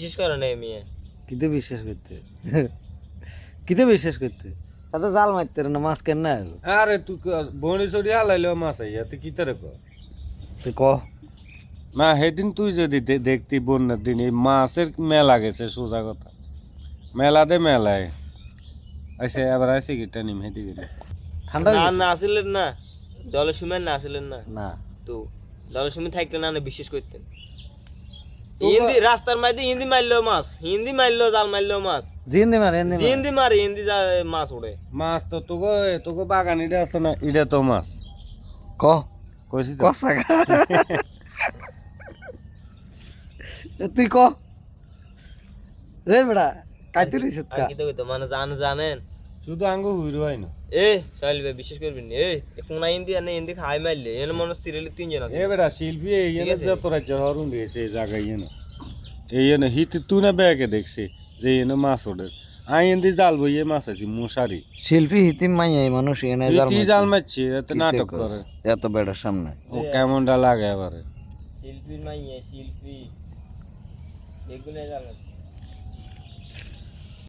বিশেষ করে নেই মেয়ে। কিতে বিশ্বাস করতে? কিতে বিশ্বাস করতে? তাতে জাল মারতে না মাছ কেন না আরে তুই বনি চড়ি হালাইলেও মাছ আইয়া তুই কি তারে ক? তুই ক? না সেদিন তুই যদি দেখতি বন্যার দিন এই মাছের মেলা গেছে সোজা কথা। মেলাতে মেলায়। আইসে আবার আইসে গিটা নিম হেঁটে গেলে? ঠান্ডা না না আসিলেন না। দলের সময় না আসিলেন না। না। তো দলের সময় থাকলে না না বিশ্বাস করতেন। হিন্দি রাস্তার মাঝে হিন্দি মারলো মাছ হিন্দি মারলো জাল মারলো মাছ। জিন্দি মার মার। হিন্দি মারে হিন্দি মাছ উড়ে। মাছ তো তোকে তোকে বাগান এটা আছে না এটা তো মাছ। ক? কইছি তো। তুই ক? এ বেড়া কাইতে রইছ কা? কি তো মানে জান জানেন? শুধু আঙ্গু হুইরো হয় না। এ সাহিল ভাই বিশ্বাস করবেন এ কোনা হিন্দি আর না হিন্দি খাই মারলে এর মনে সিরিয়ালি তিনজন আছে। এ বেটা শিল্পী এই এনে আছে। যত রাজ্যের হরুন দিয়েছে এই জায়গায় এনে এই এনে হিত তুই না ব্যাগে দেখছে যে এনে মাছ ওঠে। আই এনে জাল বইয়ে মাছ আছে মশারি। শিল্পী হিতিম মাইয়া এই মানুষ এনে জাল মারছে। জাল মারছি এত নাটক করে। এত বেড়ার সামনে। ও কেমনটা লাগে এবারে। শিল্পীর মাইয়ে শিল্পী। এগুলো জানেন